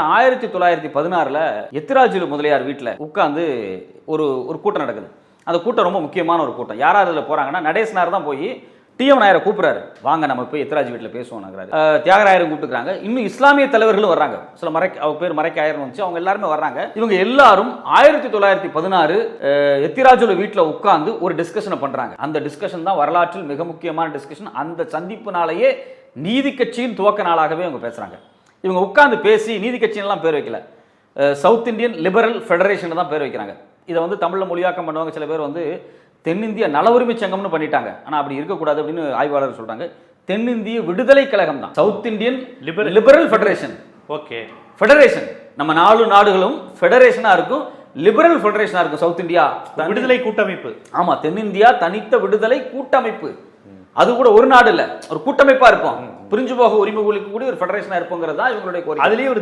ஆயிரத்தி தொள்ளாயிரத்தி பதினாறுல எத்திராஜுலு முதலியார் வீட்டில் உட்காந்து ஒரு ஒரு கூட்டம் நடக்குது. அந்த கூட்டம் ரொம்ப முக்கியமான ஒரு கூட்டம். யார் அதில் போறாங்கன்னா நடேசனார் தான் போய் டிஎம் நாயரை கூப்பிட்றாரு. வாங்க நம்ம போய் எத்திராஜ் வீட்டில் பேசுவோம்ங்கிறாரு தியாகராயரும் கூப்பிட்டுக்கிறாங்க. இன்னும் இஸ்லாமிய தலைவர்களும் வர்றாங்க. சில மறைக்க அவங்க பேர் மறைக்க ஆயிரம் வந்துச்சு. அவங்க எல்லாருமே வர்றாங்க. இவங்க எல்லாரும் ஆயிரத்தி தொள்ளாயிரத்தி பதினாறு எத்திராஜோட வீட்டில் உட்காந்து ஒரு டிஸ்கஷனை பண்றாங்க. அந்த டிஸ்கஷன் தான் வரலாற்றில் மிக முக்கியமான டிஸ்கஷன் அந்த சந்திப்புனாலேயே நீதி கட்சியின் துவக்க நாளாகவே அவங்க பேசுகிறாங்க இவங்க உட்கார்ந்து பேசி நீதி கட்சியெல்லாம் பேர் வைக்கல. சவுத் இந்தியன் லிபரல் ஃபெடரேஷன் தான் பேர் வைக்கிறாங்க. இதை வந்து தமிழில் மொழியாக்கம் பண்ணுவாங்க சில பேர் வந்து தென்னிந்திய நல உரிமை சங்கம்னு பண்ணிட்டாங்க. ஆனால் அப்படி இருக்கக்கூடாது அப்படின்னு ஆய்வாளர் சொல்றாங்க. தென்னிந்திய விடுதலை கழகம் தான். South Indian Liberal- Liberal Federation. Okay. Federation. நம்ம நாலு நாடுகளும் ஃபெடரேஷனா இருக்கும் லிபரல் ஃபெடரேஷனா இருக்கும் சவுத் இந்தியா. விடுதலை கூட்டமைப்பு. ஆமா தென்னிந்தியா தனித்த விடுதலை கூட்டமைப்பு. அது கூட ஒரு நாடு இல்ல. ஒரு கூட்டமைப்பா இருப்போம். பிரிஞ்சு போக உரிமை கூடிய ஒரு ஃபெடரேஷனா இருப்போங்கிறது தான் இவங்களுடைய கோரிக்கை. அதுலயே ஒரு